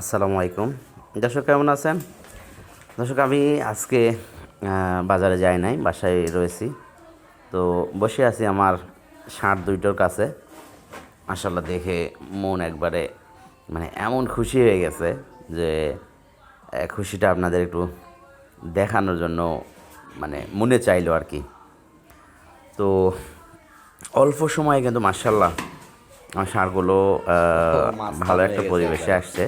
আসসালামু আলাইকুম। দর্শক কেমন আছেন? দর্শক আমি আজকে বাজারে যাই নাই বাসায় রয়েছি। তো বসে আছি আমার ষাঁড় দুইটোর কাছে। মাসাল্লাহ দেখে মন একবারে মানে এমন খুশি হয়ে গেছে যে খুশিটা আপনাদের একটু দেখানোর জন্য মানে মনে চাইলো আর কি। তো অল্প সময়ে কিন্তু মার্শাল্লাহ আমার ষাঁড়গুলো ভালো একটা পরিবেশে আসছে।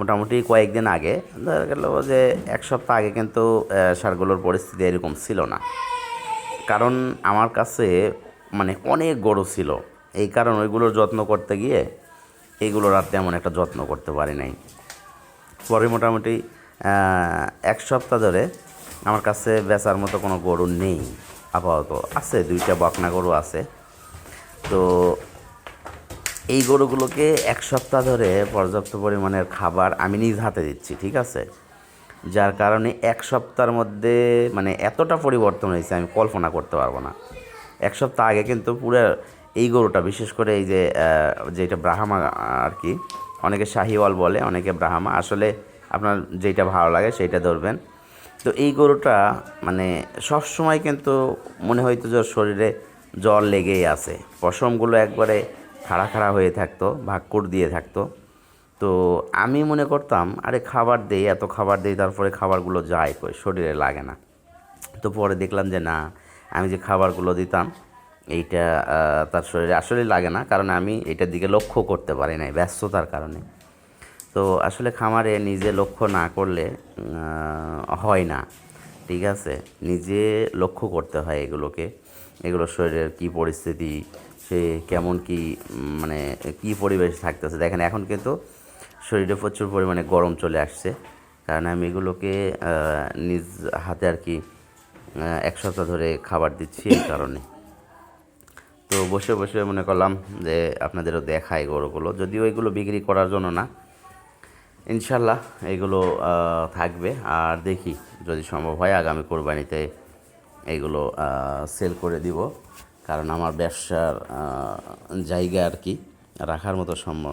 মোটামুটি কয়েকদিন আগে, দেখা গেল যে এক সপ্তাহ আগে কিন্তু সারগুলোর পরিস্থিতি এরকম ছিল না। কারণ আমার কাছে মানে অনেক গরু ছিল। এই কারণ ওইগুলোর যত্ন করতে গিয়ে এইগুলোর আর তেমন একটা যত্ন করতে পারি নাই। পরে মোটামুটি এক সপ্তাহ ধরে আমার কাছে বেচার মতো কোনো গরু নেই। আপাতত আছে, দুইটা বকনা গরু আছে। তো এই গরুগুলোকে এক সপ্তাহ ধরে পর্যাপ্ত পরিমাণের খাবার আমি নিজ হাতে দিচ্ছি, ঠিক আছে? যার কারণে এক সপ্তাহের মধ্যে মানে এতটা পরিবর্তন হয়েছে, আমি কল্পনা করতে পারব না। এক সপ্তাহ আগে কিন্তু পুরো এই গরুটা, বিশেষ করে এই যে যেটা ব্রাহ্মা আর কি, অনেকে শাহিওয়াল বলে, অনেকে ব্রাহ্মা, আসলে আপনার যেটা ভালো লাগে সেইটা ধরবেন। তো এই গরুটা মানে সব সময় কিন্তু মনে হইতো যে শরীরে জল লেগেই আছে। পশমগুলো একবারে খাড়া খাড়া হয়ে থাকতো ভাক্কুর দিয়ে থাকতো। তো আমি মনে করতাম, আরে খাবার দেই, এত খাবার দেই, তারপরে খাবারগুলো যায় কই, শরীরে লাগে না। তো পরে দেখলাম যে না, আমি যে খাবারগুলো দিতাম, এইটা তার শরীরে আসলে লাগে না, কারণ আমি এটার দিকে লক্ষ্য করতে পারি নাই, ব্যস্ততার কারণে। তো আসলে খামারে নিজে লক্ষ্য না করলে হয় না, ঠিক আছে? নিজে লক্ষ্য করতে হয় এগুলোকে, এগুলো শরীরের কী পরিস্থিতি সে কেমন কি মানে কী পরিবেশ থাকতেছে। দেখেন, এখন কিন্তু শরীরে প্রচুর পরিমাণে গরম চলে আসছে। কারণ আমি এগুলোকে নিজ হাতে আর কি এক সপ্তাহ ধরে খাবার দিচ্ছি এই কারণে। তো বসে বসে মনে করলাম যে, আপনাদেরও দেখাই গরুগুলো। যদিও এগুলো বিক্রি করার জন্য না। ইনশাল্লাহ এগুলো থাকবে। আর দেখি যদি সম্ভব হয়, আগামী কোরবানিতে এগুলো সেল করে দিব। কারণ আমার ব্যবসার জায়গা আর কি রাখার মতো সম্ভব